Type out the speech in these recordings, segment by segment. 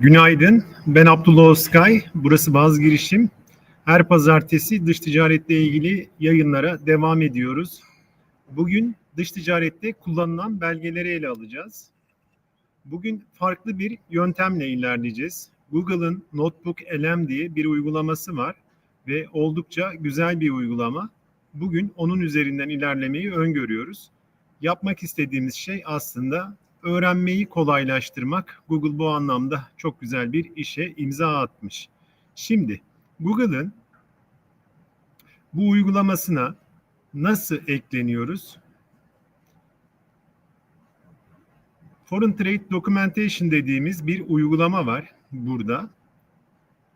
Günaydın, ben Abdullah Özkay. Burası Baz Girişim. Her pazartesi dış ticaretle ilgili yayınlara devam ediyoruz. Bugün dış ticarette kullanılan belgeleri ele alacağız. Bugün farklı bir yöntemle ilerleyeceğiz. Google'ın Notebook LM diye bir uygulaması var ve oldukça güzel bir uygulama. Bugün onun üzerinden ilerlemeyi öngörüyoruz. Yapmak istediğimiz şey aslında öğrenmeyi kolaylaştırmak. Google bu anlamda çok güzel bir işe imza atmış. Şimdi Google'ın bu uygulamasına nasıl ekleniyoruz? Foreign Trade Documentation dediğimiz bir uygulama var burada.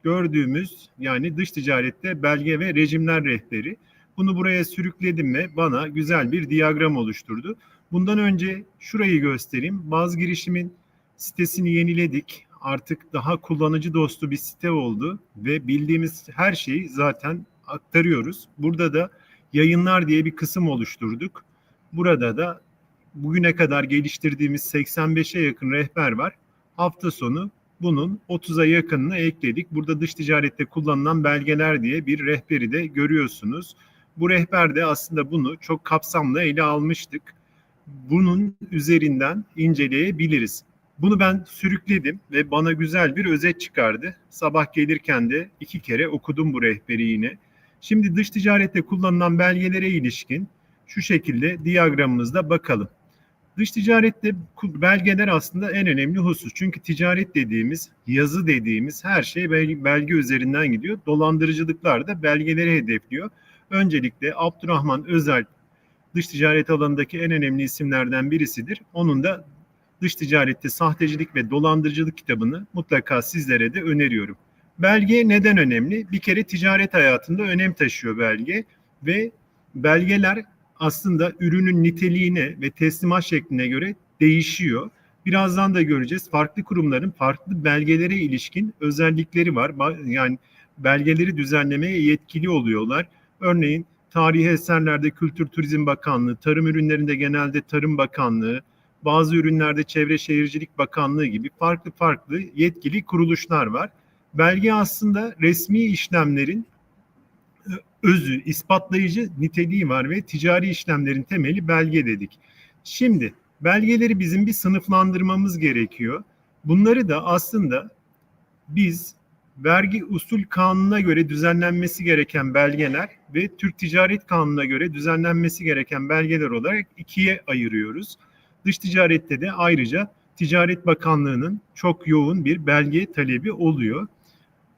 Gördüğümüz yani dış ticarette belge ve rejimler rehberi. Bunu buraya sürükledim ve bana güzel bir diyagram oluşturdu. Bundan önce şurayı göstereyim. Baz girişimin sitesini yeniledik. Artık daha kullanıcı dostu bir site oldu ve bildiğimiz her şeyi zaten aktarıyoruz. Burada da yayınlar diye bir kısım oluşturduk. Burada da bugüne kadar geliştirdiğimiz 85'e yakın rehber var. Hafta sonu bunun 30'a yakınını ekledik. Burada dış ticarette kullanılan belgeler diye bir rehberi de görüyorsunuz. Bu rehberde aslında bunu çok kapsamlı ele almıştık. Bunun üzerinden inceleyebiliriz. Bunu ben sürükledim ve bana güzel bir özet çıkardı. Sabah gelirken de iki kere okudum bu rehberi yine. Şimdi dış ticarette kullanılan belgelere ilişkin şu şekilde diyagramımızda bakalım. Dış ticarette belgeler aslında en önemli husus. Çünkü ticaret dediğimiz, yazı dediğimiz her şey belge üzerinden gidiyor. Dolandırıcılıklar da belgeleri hedefliyor. Öncelikle Abdurrahman Özel dış ticaret alanındaki en önemli isimlerden birisidir. Onun da dış ticarette sahtecilik ve dolandırıcılık kitabını mutlaka sizlere de öneriyorum. Belge neden önemli? Bir kere ticaret hayatında önem taşıyor belge ve belgeler aslında ürünün niteliğine ve teslimat şekline göre değişiyor. Birazdan da göreceğiz. Farklı kurumların farklı belgelere ilişkin özellikleri var. Yani belgeleri düzenlemeye yetkili oluyorlar. Örneğin tarihi eserlerde Kültür Turizm Bakanlığı, tarım ürünlerinde genelde Tarım Bakanlığı, bazı ürünlerde Çevre Şehircilik Bakanlığı gibi farklı farklı yetkili kuruluşlar var. Belge aslında resmi işlemlerin e, özü, ispatlayıcı niteliği var ve ticari işlemlerin temeli belge dedik. Şimdi belgeleri bizim bir sınıflandırmamız gerekiyor. Bunları da aslında biz vergi usul kanununa göre düzenlenmesi gereken belgeler ve Türk Ticaret Kanunu'na göre düzenlenmesi gereken belgeler olarak ikiye ayırıyoruz. Dış ticarette de ayrıca Ticaret Bakanlığı'nın çok yoğun bir belge talebi oluyor.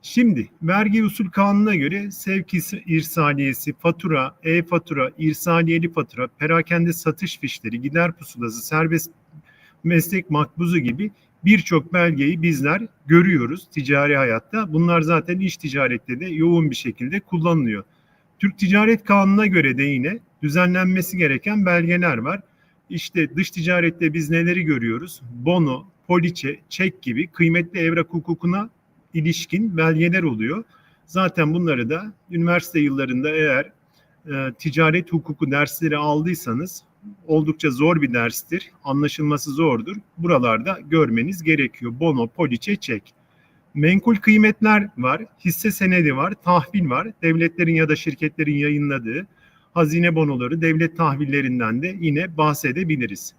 Şimdi vergi usul kanununa göre sevk irsaliyesi, fatura, e-fatura, irsaliyeli fatura, perakende satış fişleri, gider pusulası, serbest meslek makbuzu gibi birçok belgeyi bizler görüyoruz ticari hayatta. Bunlar zaten iş ticarette de yoğun bir şekilde kullanılıyor. Türk Ticaret Kanunu'na göre de yine düzenlenmesi gereken belgeler var. İşte dış ticarette biz neleri görüyoruz? Bono, poliçe, çek gibi kıymetli evrak hukukuna ilişkin belgeler oluyor. Zaten bunları da üniversite yıllarında eğer e, ticaret hukuku dersleri aldıysanız oldukça zor bir derstir. Anlaşılması zordur. Buralarda görmeniz gerekiyor. Bono, poliçe, çek. Menkul kıymetler var, hisse senedi var, tahvil var. Devletlerin ya da şirketlerin yayınladığı hazine bonoları, devlet tahvillerinden de yine bahsedebiliriz.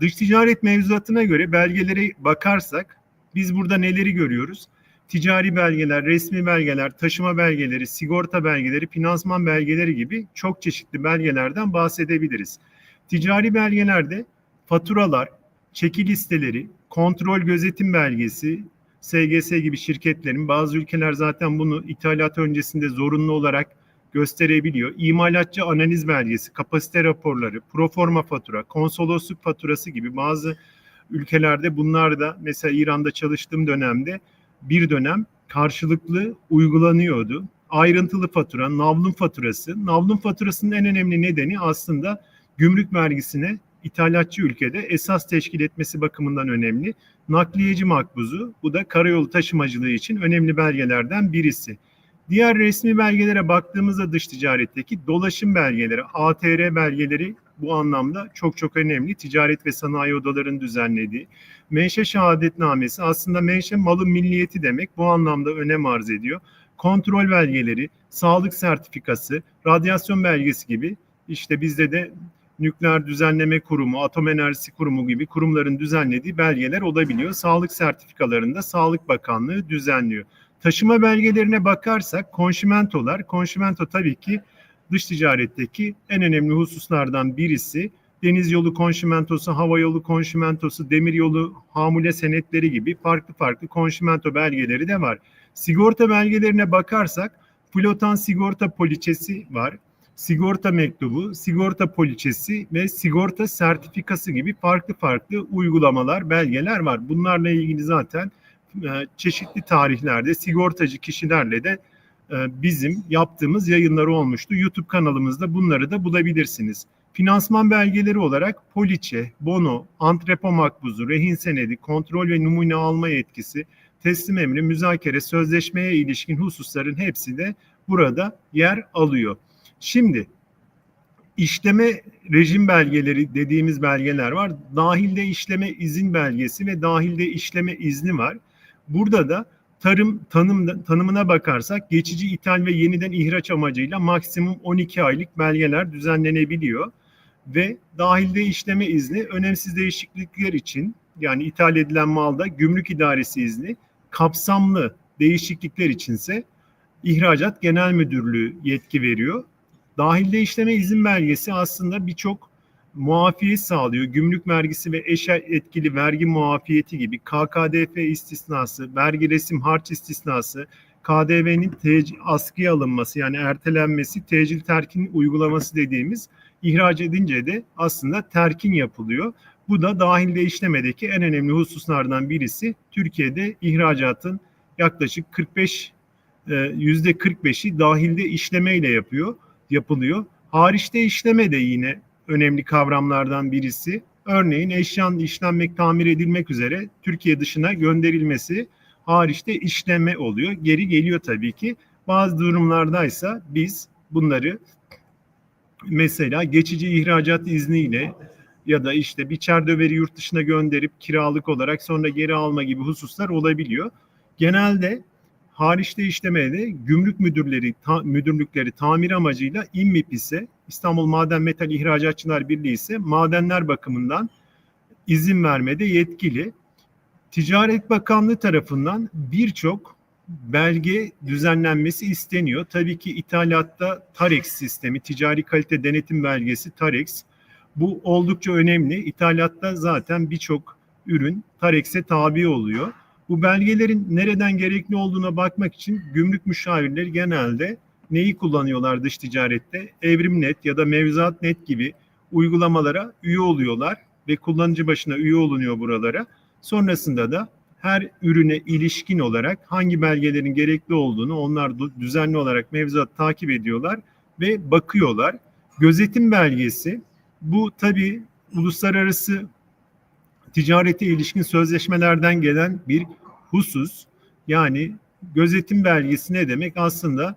Dış ticaret mevzuatına göre belgelere bakarsak biz burada neleri görüyoruz? Ticari belgeler, resmi belgeler, taşıma belgeleri, sigorta belgeleri, finansman belgeleri gibi çok çeşitli belgelerden bahsedebiliriz. Ticari belgelerde faturalar, çeki listeleri, kontrol gözetim belgesi, SGS gibi şirketlerin bazı ülkeler zaten bunu ithalat öncesinde zorunlu olarak gösterebiliyor. İmalatçı analiz belgesi, kapasite raporları, proforma fatura, konsolosluk faturası gibi bazı ülkelerde bunlar da mesela İran'da çalıştığım dönemde bir dönem karşılıklı uygulanıyordu. Ayrıntılı fatura, navlun faturası. Navlun faturasının en önemli nedeni aslında gümrük vergisine ithalatçı ülkede esas teşkil etmesi bakımından önemli. Nakliyeci makbuzu, bu da karayolu taşımacılığı için önemli belgelerden birisi. Diğer resmi belgelere baktığımızda dış ticaretteki dolaşım belgeleri, ATR belgeleri bu anlamda çok çok önemli. Ticaret ve sanayi odalarının düzenlediği. Menşe şehadetnamesi aslında menşe malın milliyeti demek. Bu anlamda önem arz ediyor. Kontrol belgeleri, sağlık sertifikası, radyasyon belgesi gibi işte bizde de Nükleer Düzenleme Kurumu, Atom Enerjisi Kurumu gibi kurumların düzenlediği belgeler olabiliyor. Sağlık sertifikalarında Sağlık Bakanlığı düzenliyor. Taşıma belgelerine bakarsak konşimentolar, konşimento tabii ki dış ticaretteki en önemli hususlardan birisi. Deniz yolu konşimentosu, hava yolu konşimentosu, demir yolu hamule senetleri gibi farklı farklı konşimento belgeleri de var. Sigorta belgelerine bakarsak flotan sigorta poliçesi var sigorta mektubu, sigorta poliçesi ve sigorta sertifikası gibi farklı farklı uygulamalar, belgeler var. Bunlarla ilgili zaten çeşitli tarihlerde sigortacı kişilerle de e, bizim yaptığımız yayınları olmuştu. YouTube kanalımızda bunları da bulabilirsiniz. Finansman belgeleri olarak poliçe, bono, antrepo makbuzu, rehin senedi, kontrol ve numune alma yetkisi, teslim emri, müzakere, sözleşmeye ilişkin hususların hepsi de burada yer alıyor. Şimdi işleme rejim belgeleri dediğimiz belgeler var. Dahilde işleme izin belgesi ve dahilde işleme izni var. Burada da tarım tanım tanımına bakarsak geçici ithal ve yeniden ihraç amacıyla maksimum 12 aylık belgeler düzenlenebiliyor ve dahilde işleme izni önemsiz değişiklikler için yani ithal edilen malda gümrük idaresi izni kapsamlı değişiklikler içinse İhracat Genel Müdürlüğü yetki veriyor. Dahilde işleme izin belgesi aslında birçok muafiyet sağlıyor. Gümrük vergisi ve eş etkili vergi muafiyeti gibi KKDF istisnası, vergi resim harç istisnası, KDV'nin askıya alınması yani ertelenmesi, tecil terkin uygulaması dediğimiz ihraç edince de aslında terkin yapılıyor. Bu da dahilde işlemedeki en önemli hususlardan birisi. Türkiye'de ihracatın yaklaşık 45 yüzde 45'i dahilde işlemeyle yapıyor yapılıyor. Hariçte işleme de yine önemli kavramlardan birisi. Örneğin eşyanın işlenmek, tamir edilmek üzere Türkiye dışına gönderilmesi hariçte işleme oluyor. Geri geliyor tabii ki. Bazı durumlardaysa biz bunları mesela geçici ihracat izniyle ya da işte bir çerdöveri yurt dışına gönderip kiralık olarak sonra geri alma gibi hususlar olabiliyor. Genelde hariçte işlemeye gümrük müdürleri, ta, müdürlükleri tamir amacıyla İMMİP ise İstanbul Maden Metal İhracatçılar Birliği ise madenler bakımından izin vermede yetkili. Ticaret Bakanlığı tarafından birçok belge düzenlenmesi isteniyor. Tabii ki ithalatta TAREX sistemi, ticari kalite denetim belgesi TAREX. Bu oldukça önemli. İthalatta zaten birçok ürün TAREX'e tabi oluyor. Bu belgelerin nereden gerekli olduğuna bakmak için gümrük müşavirleri genelde neyi kullanıyorlar dış ticarette? Evrimnet ya da Mevzuat.net gibi uygulamalara üye oluyorlar ve kullanıcı başına üye olunuyor buralara. Sonrasında da her ürüne ilişkin olarak hangi belgelerin gerekli olduğunu onlar düzenli olarak mevzuat takip ediyorlar ve bakıyorlar. Gözetim belgesi bu tabi uluslararası ticarete ilişkin sözleşmelerden gelen bir husus. Yani gözetim belgesi ne demek? Aslında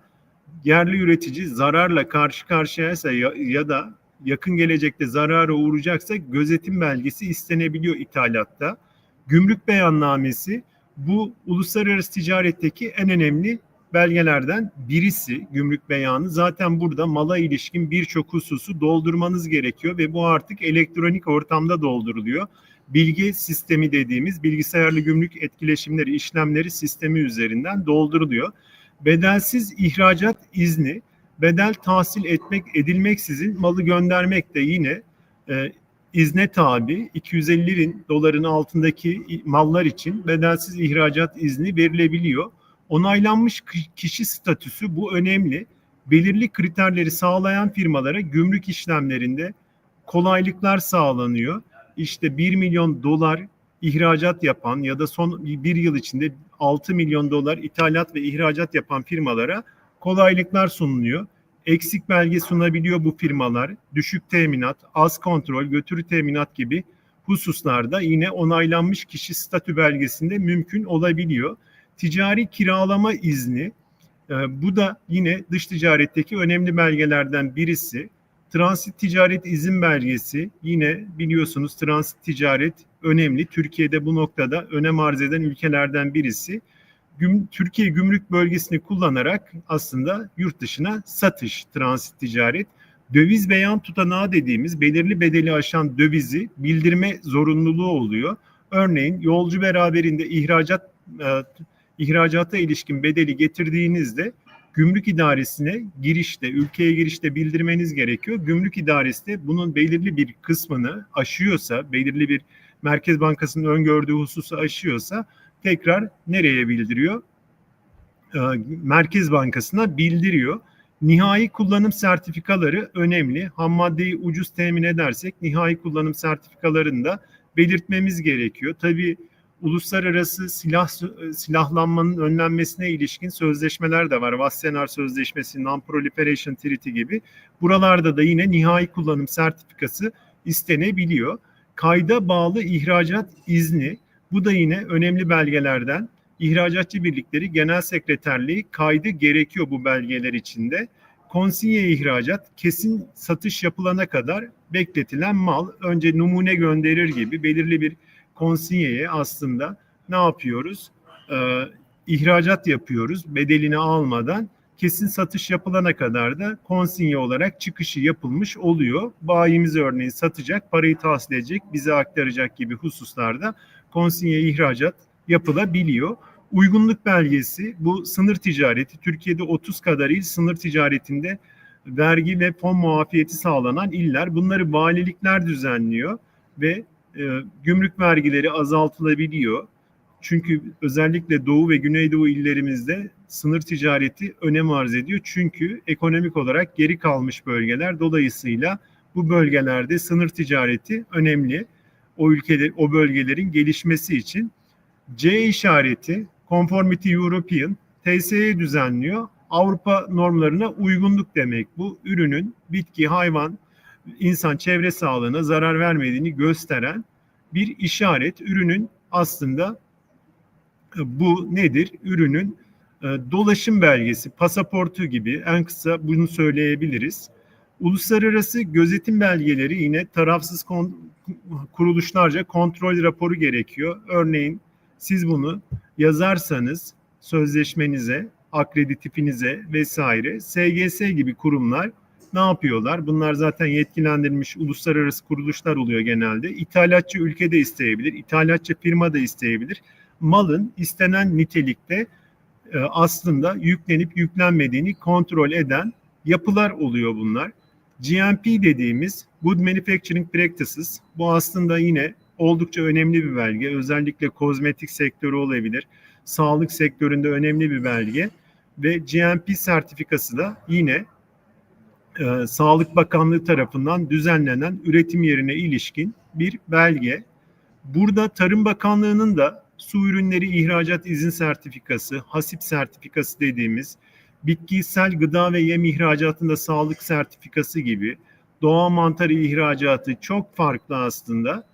yerli üretici zararla karşı karşıyaysa ya, ya da yakın gelecekte zarara uğrayacaksa gözetim belgesi istenebiliyor ithalatta. Gümrük beyannamesi bu uluslararası ticaretteki en önemli belgelerden birisi gümrük beyanı. Zaten burada mala ilişkin birçok hususu doldurmanız gerekiyor ve bu artık elektronik ortamda dolduruluyor bilgi sistemi dediğimiz bilgisayarlı gümrük etkileşimleri, işlemleri sistemi üzerinden dolduruluyor. Bedelsiz ihracat izni, bedel tahsil etmek edilmeksizin malı göndermek de yine e, izne tabi 250 doların altındaki mallar için bedelsiz ihracat izni verilebiliyor. Onaylanmış kişi statüsü bu önemli. Belirli kriterleri sağlayan firmalara gümrük işlemlerinde kolaylıklar sağlanıyor işte 1 milyon dolar ihracat yapan ya da son bir yıl içinde 6 milyon dolar ithalat ve ihracat yapan firmalara kolaylıklar sunuluyor. Eksik belge sunabiliyor bu firmalar. Düşük teminat, az kontrol, götürü teminat gibi hususlarda yine onaylanmış kişi statü belgesinde mümkün olabiliyor. Ticari kiralama izni e, bu da yine dış ticaretteki önemli belgelerden birisi. Transit ticaret izin belgesi yine biliyorsunuz transit ticaret önemli. Türkiye'de bu noktada önem arz eden ülkelerden birisi. Türkiye gümrük bölgesini kullanarak aslında yurt dışına satış, transit ticaret. Döviz beyan tutanağı dediğimiz belirli bedeli aşan dövizi bildirme zorunluluğu oluyor. Örneğin yolcu beraberinde ihracat e, ihracata ilişkin bedeli getirdiğinizde gümrük idaresine girişte, ülkeye girişte bildirmeniz gerekiyor. Gümrük idaresi de bunun belirli bir kısmını aşıyorsa, belirli bir Merkez Bankası'nın öngördüğü hususu aşıyorsa tekrar nereye bildiriyor? Ee, Merkez Bankası'na bildiriyor. Nihai kullanım sertifikaları önemli. Ham maddeyi ucuz temin edersek nihai kullanım sertifikalarını da belirtmemiz gerekiyor. Tabii uluslararası silah silahlanmanın önlenmesine ilişkin sözleşmeler de var. Wassenaar Sözleşmesi, Non-Proliferation Treaty gibi. Buralarda da yine nihai kullanım sertifikası istenebiliyor. Kayda bağlı ihracat izni, bu da yine önemli belgelerden. İhracatçı Birlikleri Genel Sekreterliği kaydı gerekiyor bu belgeler içinde. Konsinye ihracat kesin satış yapılana kadar bekletilen mal önce numune gönderir gibi belirli bir konsinyeye aslında ne yapıyoruz? Ee, ihracat yapıyoruz bedelini almadan kesin satış yapılana kadar da konsinye olarak çıkışı yapılmış oluyor. Bayimiz örneğin satacak, parayı tahsil edecek, bize aktaracak gibi hususlarda konsinye ihracat yapılabiliyor. Uygunluk belgesi bu sınır ticareti Türkiye'de 30 kadar il sınır ticaretinde vergi ve fon muafiyeti sağlanan iller bunları valilikler düzenliyor ve e, gümrük vergileri azaltılabiliyor. Çünkü özellikle Doğu ve Güneydoğu illerimizde sınır ticareti önem arz ediyor. Çünkü ekonomik olarak geri kalmış bölgeler dolayısıyla bu bölgelerde sınır ticareti önemli. O ülkede o bölgelerin gelişmesi için C işareti Conformity European TSE düzenliyor. Avrupa normlarına uygunluk demek bu. Ürünün bitki, hayvan, insan çevre sağlığına zarar vermediğini gösteren bir işaret. Ürünün aslında e, bu nedir? Ürünün e, dolaşım belgesi, pasaportu gibi en kısa bunu söyleyebiliriz. Uluslararası gözetim belgeleri yine tarafsız kon, kuruluşlarca kontrol raporu gerekiyor. Örneğin siz bunu yazarsanız sözleşmenize, akreditifinize vesaire SGS gibi kurumlar ne yapıyorlar? Bunlar zaten yetkilendirilmiş uluslararası kuruluşlar oluyor genelde. İthalatçı ülkede isteyebilir, ithalatçı firma da isteyebilir. Malın istenen nitelikte e, aslında yüklenip yüklenmediğini kontrol eden yapılar oluyor bunlar. GMP dediğimiz Good Manufacturing Practices bu aslında yine oldukça önemli bir belge. Özellikle kozmetik sektörü olabilir. Sağlık sektöründe önemli bir belge ve GMP sertifikası da yine e, Sağlık Bakanlığı tarafından düzenlenen üretim yerine ilişkin bir belge. Burada Tarım Bakanlığı'nın da su ürünleri ihracat izin sertifikası, hasip sertifikası dediğimiz bitkisel gıda ve yem ihracatında sağlık sertifikası gibi doğa mantarı ihracatı çok farklı aslında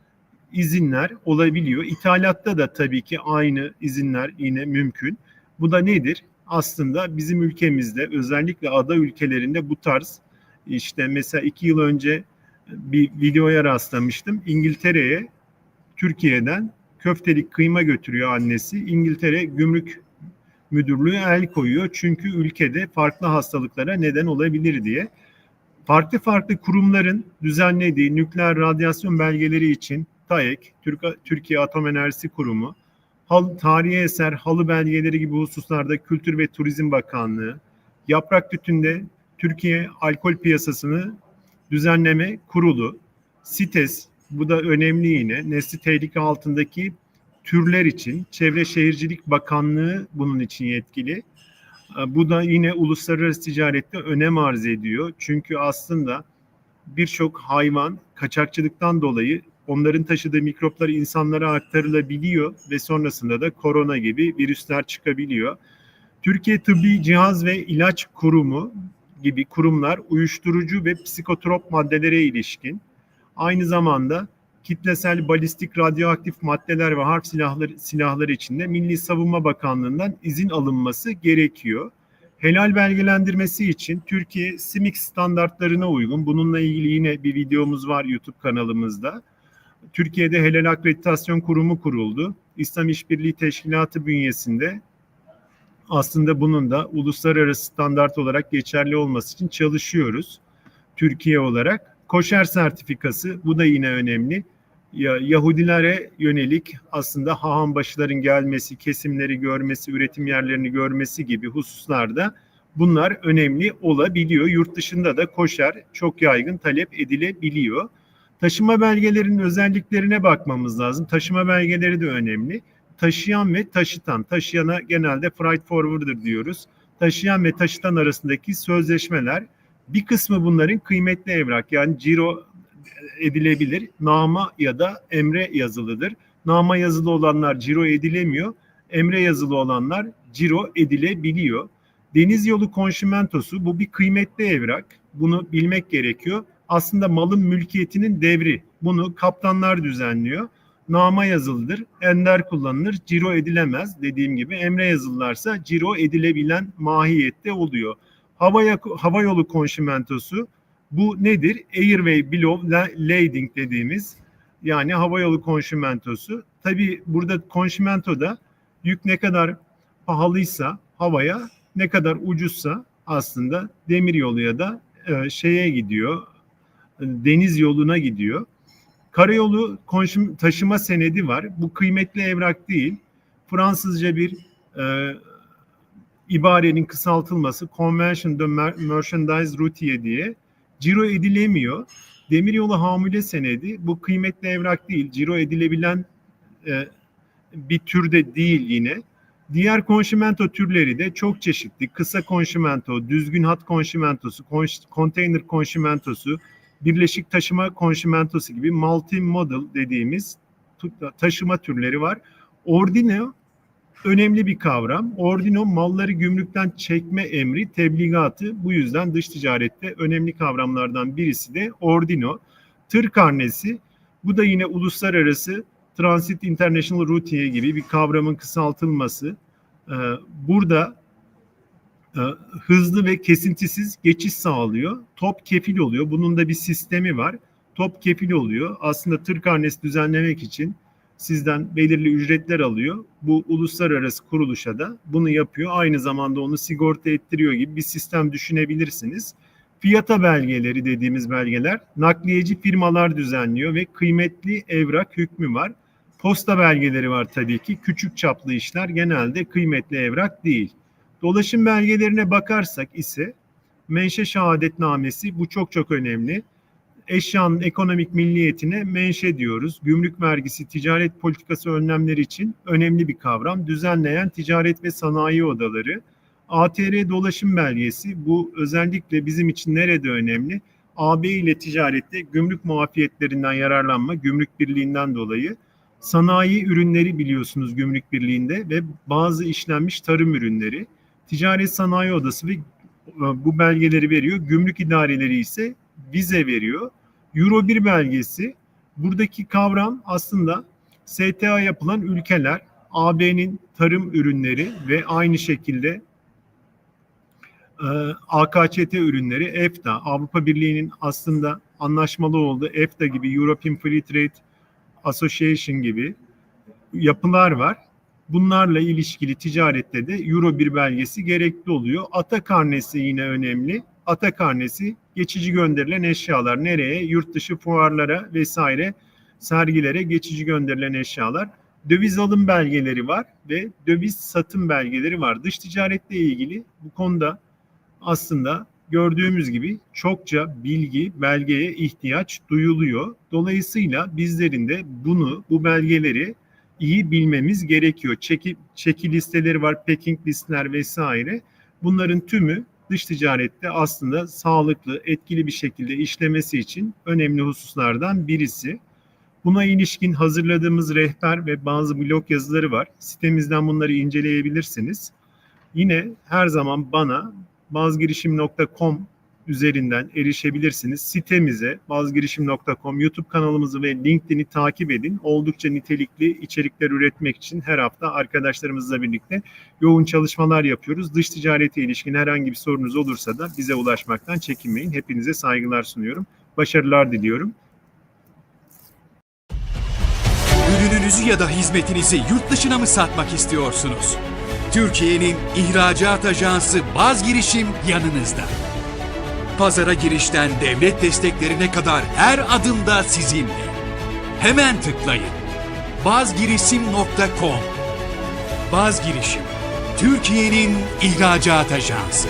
izinler olabiliyor. İthalatta da tabii ki aynı izinler yine mümkün. Bu da nedir? Aslında bizim ülkemizde özellikle ada ülkelerinde bu tarz işte mesela iki yıl önce bir videoya rastlamıştım. İngiltere'ye Türkiye'den köftelik kıyma götürüyor annesi. İngiltere Gümrük Müdürlüğü el koyuyor. Çünkü ülkede farklı hastalıklara neden olabilir diye. Farklı farklı kurumların düzenlediği nükleer radyasyon belgeleri için TAEK, Türkiye Atom Enerjisi Kurumu, Hal, tarihi eser, halı belgeleri gibi hususlarda Kültür ve Turizm Bakanlığı, Yaprak Tütün'de Türkiye Alkol Piyasasını Düzenleme Kurulu, CITES, bu da önemli yine, nesli tehlike altındaki türler için Çevre Şehircilik Bakanlığı bunun için yetkili. Bu da yine uluslararası ticarette önem arz ediyor. Çünkü aslında birçok hayvan kaçakçılıktan dolayı onların taşıdığı mikroplar insanlara aktarılabiliyor ve sonrasında da korona gibi virüsler çıkabiliyor. Türkiye Tıbbi Cihaz ve İlaç Kurumu gibi kurumlar uyuşturucu ve psikotrop maddelere ilişkin aynı zamanda kitlesel balistik radyoaktif maddeler ve harp silahları, silahları için de Milli Savunma Bakanlığı'ndan izin alınması gerekiyor. Helal belgelendirmesi için Türkiye SIMIX standartlarına uygun. Bununla ilgili yine bir videomuz var YouTube kanalımızda. Türkiye'de Helal Akreditasyon Kurumu kuruldu. İslam İşbirliği Teşkilatı bünyesinde aslında bunun da uluslararası standart olarak geçerli olması için çalışıyoruz. Türkiye olarak. Koşer sertifikası bu da yine önemli. Ya, Yahudilere yönelik aslında hahambaşıların gelmesi, kesimleri görmesi, üretim yerlerini görmesi gibi hususlarda bunlar önemli olabiliyor. Yurt dışında da koşer çok yaygın talep edilebiliyor. Taşıma belgelerinin özelliklerine bakmamız lazım. Taşıma belgeleri de önemli. Taşıyan ve taşıtan. Taşıyana genelde freight forwarder diyoruz. Taşıyan ve taşıtan arasındaki sözleşmeler bir kısmı bunların kıymetli evrak yani ciro edilebilir. Nama ya da emre yazılıdır. Nama yazılı olanlar ciro edilemiyor. Emre yazılı olanlar ciro edilebiliyor. Deniz yolu konşimentosu bu bir kıymetli evrak. Bunu bilmek gerekiyor. Aslında malın mülkiyetinin devri. Bunu kaptanlar düzenliyor. Nama yazılıdır. Ender kullanılır. Ciro edilemez. Dediğim gibi emre yazılılarsa ciro edilebilen mahiyette oluyor. Hava, hava yolu konşimentosu bu nedir? Airway Bill of Lading dediğimiz yani havayolu konşimentosu. Tabi burada konşimentoda yük ne kadar pahalıysa havaya ne kadar ucuzsa aslında demir yolu ya da e, şeye gidiyor deniz yoluna gidiyor. Karayolu taşıma senedi var. Bu kıymetli evrak değil. Fransızca bir e, ibarenin kısaltılması Convention de Merchandise Routier diye ciro edilemiyor. Demiryolu hamile senedi bu kıymetli evrak değil. Ciro edilebilen e, bir türde değil yine. Diğer konşimento türleri de çok çeşitli. Kısa konşimento, düzgün hat konşimentosu, konteyner konşimentosu, birleşik taşıma konşimentosu gibi multi-model dediğimiz taşıma türleri var. Ordino önemli bir kavram. Ordino malları gümrükten çekme emri, tebligatı bu yüzden dış ticarette önemli kavramlardan birisi de ordino. Tır karnesi bu da yine uluslararası Transit International Routier gibi bir kavramın kısaltılması. Ee, burada hızlı ve kesintisiz geçiş sağlıyor. Top kefil oluyor. Bunun da bir sistemi var. Top kefil oluyor. Aslında tır karnesi düzenlemek için sizden belirli ücretler alıyor. Bu uluslararası kuruluşa da bunu yapıyor. Aynı zamanda onu sigorta ettiriyor gibi bir sistem düşünebilirsiniz. Fiyata belgeleri dediğimiz belgeler nakliyeci firmalar düzenliyor ve kıymetli evrak hükmü var. Posta belgeleri var tabii ki. Küçük çaplı işler genelde kıymetli evrak değil. Dolaşım belgelerine bakarsak ise menşe şehadetnamesi bu çok çok önemli eşyanın ekonomik milliyetine menşe diyoruz. Gümrük vergisi, ticaret politikası önlemleri için önemli bir kavram. Düzenleyen ticaret ve sanayi odaları. ATR dolaşım belgesi bu özellikle bizim için nerede önemli? AB ile ticarette gümrük muafiyetlerinden yararlanma, gümrük birliğinden dolayı sanayi ürünleri biliyorsunuz gümrük birliğinde ve bazı işlenmiş tarım ürünleri. Ticaret Sanayi Odası ve e, bu belgeleri veriyor. Gümrük idareleri ise vize veriyor. Euro 1 belgesi buradaki kavram aslında STA yapılan ülkeler, AB'nin tarım ürünleri ve aynı şekilde e, AKÇT ürünleri, EFTA, Avrupa Birliği'nin aslında anlaşmalı olduğu EFTA gibi European Free Trade Association gibi yapılar var. Bunlarla ilişkili ticarette de Euro 1 belgesi gerekli oluyor. Ata karnesi yine önemli. Ata karnesi geçici gönderilen eşyalar nereye? Yurt dışı fuarlara vesaire sergilere geçici gönderilen eşyalar. Döviz alım belgeleri var ve döviz satım belgeleri var. Dış ticaretle ilgili bu konuda aslında gördüğümüz gibi çokça bilgi, belgeye ihtiyaç duyuluyor. Dolayısıyla bizlerin de bunu, bu belgeleri iyi bilmemiz gerekiyor. Çeki, çeki listeleri var, packing listeler vesaire. Bunların tümü dış ticarette aslında sağlıklı, etkili bir şekilde işlemesi için önemli hususlardan birisi. Buna ilişkin hazırladığımız rehber ve bazı blog yazıları var. Sitemizden bunları inceleyebilirsiniz. Yine her zaman bana bazgirişim.com üzerinden erişebilirsiniz. Sitemize bazgirişim.com, YouTube kanalımızı ve LinkedIn'i takip edin. Oldukça nitelikli içerikler üretmek için her hafta arkadaşlarımızla birlikte yoğun çalışmalar yapıyoruz. Dış ticarete ilişkin herhangi bir sorunuz olursa da bize ulaşmaktan çekinmeyin. Hepinize saygılar sunuyorum. Başarılar diliyorum. Ürününüzü ya da hizmetinizi yurt dışına mı satmak istiyorsunuz? Türkiye'nin ihracat ajansı Baz Girişim yanınızda. Pazara girişten devlet desteklerine kadar her adımda sizinle. Hemen tıklayın. bazgirişim.com Baz Girişim, Türkiye'nin ihracat ajansı.